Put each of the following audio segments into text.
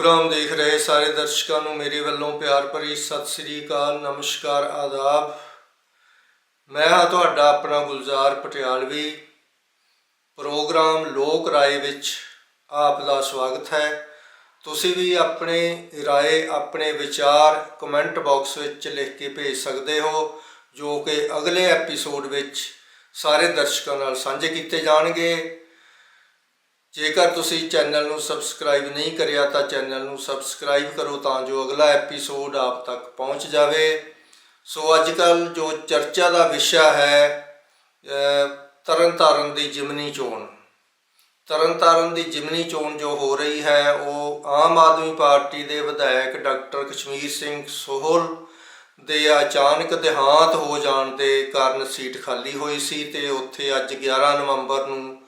Programme ਦੇਖ ਰਹੇ ਸਾਰੇ ਦਰਸ਼ਕਾਂ ਨੂੰ ਮੇਰੇ ਵੱਲੋਂ ਪਿਆਰ ਭਰੀ ਸਤਿ ਸ੍ਰੀ ਅਕਾਲ, ਨਮਸਕਾਰ, ਆਦਾਬ। ਮੈਂ ਹਾਂ ਤੁਹਾਡਾ ਆਪਣਾ ਗੁਲਜ਼ਾਰ ਪਟਿਆਲਵੀ। ਪ੍ਰੋਗਰਾਮ ਲੋਕ ਰਾਏ ਵਿੱਚ ਆਪ ਦਾ ਸਵਾਗਤ ਹੈ। ਤੁਸੀਂ ਵੀ ਆਪਣੇ ਰਾਏ, ਆਪਣੇ ਵਿਚਾਰ ਕਮੈਂਟ ਬਾਕਸ ਵਿੱਚ ਲਿਖ ਕੇ ਭੇਜ ਸਕਦੇ ਹੋ, ਜੋ ਕਿ ਅਗਲੇ ਐਪੀਸੋਡ ਵਿੱਚ ਸਾਰੇ ਦਰਸ਼ਕਾਂ ਨਾਲ ਸਾਂਝੇ ਕੀਤੇ ਜਾਣਗੇ। ਜੇਕਰ ਤੁਸੀਂ ਚੈਨਲ ਨੂੰ ਸਬਸਕ੍ਰਾਈਬ ਨਹੀਂ ਕਰਿਆ ਤਾਂ ਚੈਨਲ ਨੂੰ ਸਬਸਕ੍ਰਾਈਬ ਕਰੋ ਤਾਂ ਜੋ ਅਗਲਾ ਐਪੀਸੋਡ ਆਪ ਤੱਕ ਪਹੁੰਚ ਜਾਵੇ। ਸੋ ਅੱਜ ਕੱਲ ਜੋ ਚਰਚਾ ਦਾ ਵਿਸ਼ਾ ਹੈ ਅਹ, ਤਰਨਤਾਰਨ ਦੀ ਜਿਮਨੀ ਚੋਣ। ਤਰਨਤਾਰਨ ਦੀ ਜਿਮਨੀ ਚੋਣ ਜੋ ਹੋ ਰਹੀ ਹੈ ਉਹ ਆਮ ਆਦਮੀ ਪਾਰਟੀ ਦੇ ਵਿਧਾਇਕ ਡਾਕਟਰ ਕਸ਼ਮੀਰ ਸਿੰਘ ਸੋਹਲ ਦੇ ਅਚਾਨਕ ਦੇਹਾਂਤ ਹੋ ਜਾਣ ਦੇ ਕਾਰਨ ਸੀਟ ਖਾਲੀ ਹੋਈ ਸੀ ਤੇ ਉੱਥੇ ਅੱਜ 11 ਨਵੰਬਰ ਨੂੰ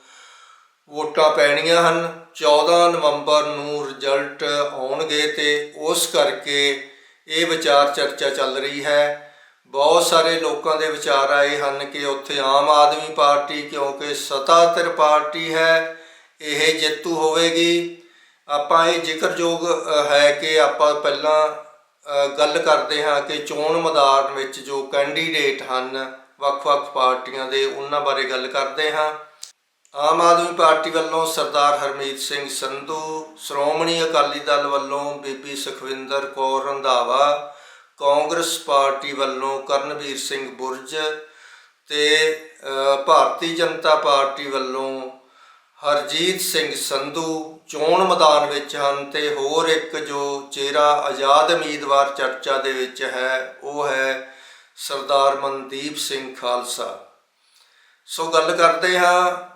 ਵੋਟਾਂ ਪੈਣੀਆਂ ਹਨ। 14 ਨਵੰਬਰ ਨੂੰ ਰਿਜ਼ਲਟ ਆਉਣਗੇ ਤੇ ਉਸ ਕਰਕੇ ਇਹ ਵਿਚਾਰ ਚਰਚਾ ਚੱਲ ਰਹੀ ਹੈ। ਬਹੁਤ ਸਾਰੇ ਲੋਕਾਂ ਦੇ ਵਿਚਾਰ ਆਏ ਹਨ ਕਿ ਉੱਥੇ ਆਮ ਆਦਮੀ ਪਾਰਟੀ ਕਿਉਂਕਿ ਸੱਤਾਧਰ ਪਾਰਟੀ ਹੈ, ਇਹ ਜੇਤੂ ਹੋਵੇਗੀ। ਆਪਾਂ ਇਹ ਜ਼ਿਕਰਯੋਗ ਹੈ ਕਿ ਆਪਾਂ ਪਹਿਲਾਂ ਗੱਲ ਕਰਦੇ ਹਾਂ ਕਿ ਚੋਣ ਮੈਦਾਨ ਵਿੱਚ ਜੋ ਕੈਂਡੀਡੇਟ ਹਨ, ਵੱਖ-ਵੱਖ ਪਾਰਟੀਆਂ ਦੇ, ਉਹਨਾਂ ਬਾਰੇ ਗੱਲ ਕਰਦੇ ਹਾਂ। ਆਮ ਆਦਮੀ ਪਾਰਟੀ ਵੱਲੋਂ ਸਰਦਾਰ ਹਰਮੀਤ ਸਿੰਘ ਸੰਧੂ, ਸ਼੍ਰੋਮਣੀ ਅਕਾਲੀ ਦਲ ਵੱਲੋਂ ਬੀਬੀ ਸੁਖਵਿੰਦਰ ਕੌਰ ਰੰਧਾਵਾ, ਕਾਂਗਰਸ ਪਾਰਟੀ ਵੱਲੋਂ ਕਰਨਵੀਰ ਸਿੰਘ ਬੁਰਜ ਤੇ ਭਾਰਤੀ ਜਨਤਾ ਪਾਰਟੀ ਵੱਲੋਂ ਹਰਜੀਤ ਸਿੰਘ ਸੰਧੂ ਚੋਣ ਮੈਦਾਨ ਵਿੱਚ ਹਨ ਤੇ ਹੋਰ ਇੱਕ ਜੋ ਚਿਹਰਾ ਆਜ਼ਾਦ ਉਮੀਦਵਾਰ ਚਰਚਾ ਦੇ ਵਿੱਚ ਹੈ, ਉਹ ਹੈ ਸਰਦਾਰ ਮਨਦੀਪ ਸਿੰਘ ਖਾਲਸਾ। ਸੋ ਗੱਲ ਕਰਦੇ ਹਾਂ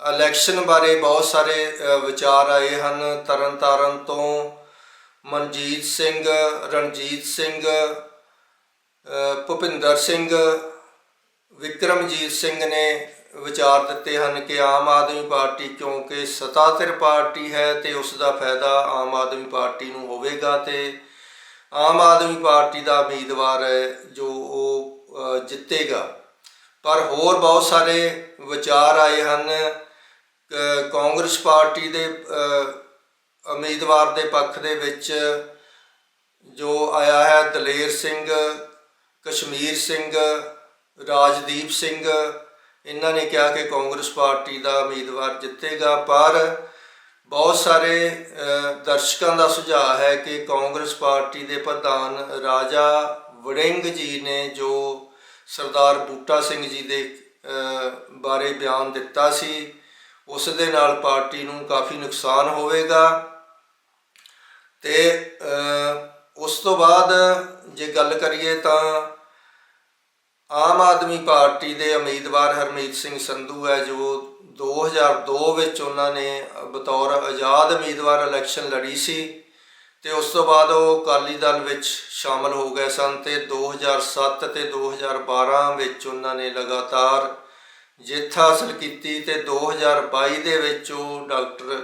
ਇਲੈਕਸ਼ਨ ਬਾਰੇ ਬਹੁਤ ਸਾਰੇ ਵਿਚਾਰ ਆਏ ਹਨ। ਤਰਨਤਾਰਨ ਤੋਂ ਮਨਜੀਤ ਸਿੰਘ, ਰਣਜੀਤ ਸਿੰਘ ਭੁਪਿੰਦਰ ਸਿੰਘ, ਵਿਕਰਮਜੀਤ ਸਿੰਘ ਨੇ ਵਿਚਾਰ ਦਿੱਤੇ ਹਨ ਕਿ ਆਮ ਆਦਮੀ ਪਾਰਟੀ ਕਿਉਂਕਿ ਸੱਤਾਧਰ ਪਾਰਟੀ ਹੈ ਤੇ ਉਸ ਦਾ ਫਾਇਦਾ ਆਮ ਆਦਮੀ ਪਾਰਟੀ ਨੂੰ ਹੋਵੇਗਾ ਤੇ ਆਮ ਆਦਮੀ ਪਾਰਟੀ ਦਾ ਉਮੀਦਵਾਰ ਹੈ ਜੋ ਉਹ ਜਿੱਤੇਗਾ। ਪਰ ਹੋਰ ਬਹੁਤ ਸਾਰੇ ਵਿਚਾਰ ਆਏ ਹਨ। ਕਾਂਗਰਸ ਪਾਰਟੀ ਦੇ ਉਮੀਦਵਾਰ ਦੇ ਪੱਖ ਦੇ ਵਿੱਚ ਜੋ ਆਇਆ ਹੈ ਦਲੇਰ ਸਿੰਘ, ਕਸ਼ਮੀਰ ਸਿੰਘ, ਰਾਜਦੀਪ ਸਿੰਘ, ਇਹਨਾਂ ਨੇ ਕਿਹਾ ਕਿ ਕਾਂਗਰਸ ਪਾਰਟੀ ਦਾ ਉਮੀਦਵਾਰ ਜਿੱਤੇਗਾ, ਪਰ ਬਹੁਤ ਸਾਰੇ ਦਰਸ਼ਕਾਂ ਦਾ ਸੁਝਾਅ ਹੈ ਕਿ ਕਾਂਗਰਸ ਪਾਰਟੀ ਦੇ ਪ੍ਰਧਾਨ ਰਾਜਾ ਵੜਿੰਗ ਜੀ ਨੇ ਜੋ ਸਰਦਾਰ ਬੂਟਾ ਸਿੰਘ ਜੀ ਦੇ ਬਾਰੇ ਬਿਆਨ ਦਿੱਤਾ ਸੀ ਉਸ ਦੇ ਨਾਲ ਪਾਰਟੀ ਨੂੰ ਕਾਫੀ ਨੁਕਸਾਨ ਹੋਵੇਗਾ ਤੇ ਉਸ ਤੋਂ ਬਾਅਦ ਜੇ ਗੱਲ ਕਰੀਏ ਤਾਂ ਆਮ ਆਦਮੀ ਪਾਰਟੀ ਦੇ ਉਮੀਦਵਾਰ ਹਰਮੀਤ ਸਿੰਘ ਸੰਧੂ ਹੈ, ਜੋ 2002 ਵਿੱਚ ਉਹਨਾਂ ਨੇ ਬਤੌਰ ਆਜ਼ਾਦ ਉਮੀਦਵਾਰ ਇਲੈਕਸ਼ਨ ਲੜੀ ਸੀ ਤੇ ਉਸ ਤੋਂ ਬਾਅਦ ਉਹ ਅਕਾਲੀ ਦਲ ਵਿੱਚ ਸ਼ਾਮਲ ਹੋ ਗਏ ਸਨ ਤੇ 2007 ਤੇ 2012 ਵਿੱਚ ਉਹਨਾਂ ਨੇ ਲਗਾਤਾਰ ਜਿੱਤ ਹਾਸਲ ਕੀਤੀ ਤੇ 2022 ਦੇ ਵਿੱਚ ਉਹ ਡਾਕਟਰ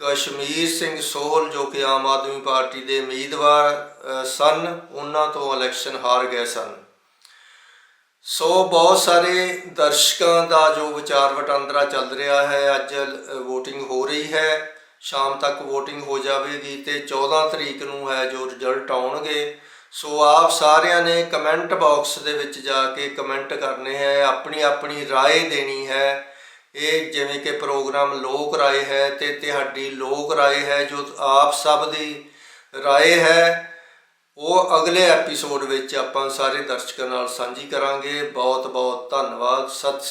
ਕਸ਼ਮੀਰ ਸਿੰਘ ਸੋਹਲ, ਜੋ ਕਿ ਆਮ ਆਦਮੀ ਪਾਰਟੀ ਦੇ ਉਮੀਦਵਾਰ ਸਨ, ਉਹਨਾਂ ਤੋਂ ਇਲੈਕਸ਼ਨ ਹਾਰ ਗਏ ਸਨ। ਸੋ ਬਹੁਤ ਸਾਰੇ ਦਰਸ਼ਕਾਂ ਦਾ ਜੋ ਵਿਚਾਰ ਵਟਾਂਦਰਾ ਚੱਲ ਰਿਹਾ ਹੈ, ਅੱਜ VOTING ਹੋ ਰਹੀ ਹੈ। ਸ਼ਾਮ ਤੱਕ VOTING ਹੋ ਜਾਵੇਗੀ ਤੇ 14 ਤਰੀਕ ਨੂੰ ਹੈ ਜੋ ਰਿਜ਼ਲਟ ਆਉਣਗੇ। ਸੋ ਆਪ ਸਾਰਿਆਂ ਨੇ ਕਮੈਂਟ ਬਾਕਸ ਦੇ ਵਿੱਚ ਜਾ ਕੇ ਕਮੈਂਟ ਕਰਨੇ ਹੈ ਆਪਣੀ ਆਪਣੀ رائے ਦੇਣੀ ਹੈ ਇਹ ਜਿਵੇਂ ਕਿ ਪ੍ਰੋਗਰਾਮ ਲੋਕ ਰਾਏ ਹੈ ਤੇ ਤੁਹਾਡੀ ਲੋਕ ਰਾਏ ਹੈ ਜੋ ਆਪ ਸਭ ਦੀ ਰਾਏ ਹੈ ਉਹ ਅਗਲੇ ਐਪੀਸੋਡ ਵਿੱਚ ਆਪਾਂ ਸਾਰੇ ਦਰਸ਼ਕਾਂ ਨਾਲ ਸਾਂਝੀ ਕਰਾਂਗੇ ਬਹੁਤ ਬਹੁਤ ਧੰਨਵਾਦ ਸਤਿ